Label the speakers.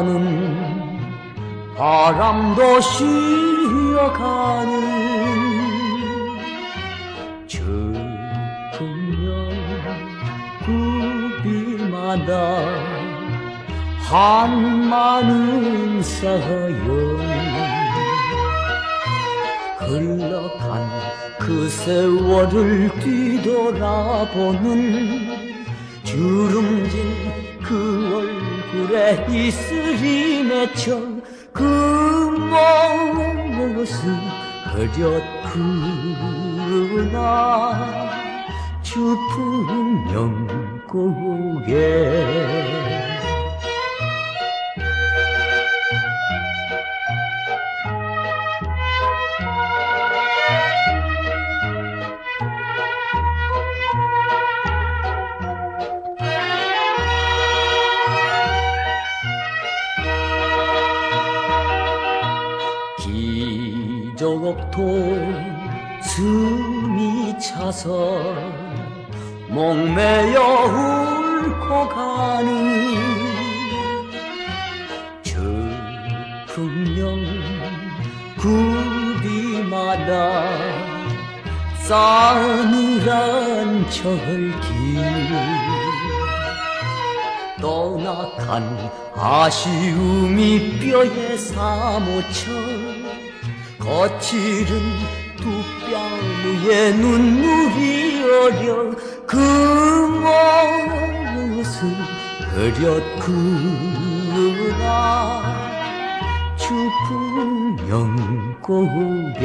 Speaker 1: 가는 바람도 쉬어가는 마다. 한많은 사연 흘러간 그 세월을 뒤돌아보는 주름진 그 얼굴에 이슬이 맺혀 그 모습 흐렸구나 추운 영국에 기적도 숨이 차서 목매여 울고 가는 저 분명 구비마다 싸늘한 철길 떠나간 아쉬움이 뼈에 사무쳐 거칠은 두뺨 위에 눈물이 어려 그 모습 흐렸구나 추운 영국에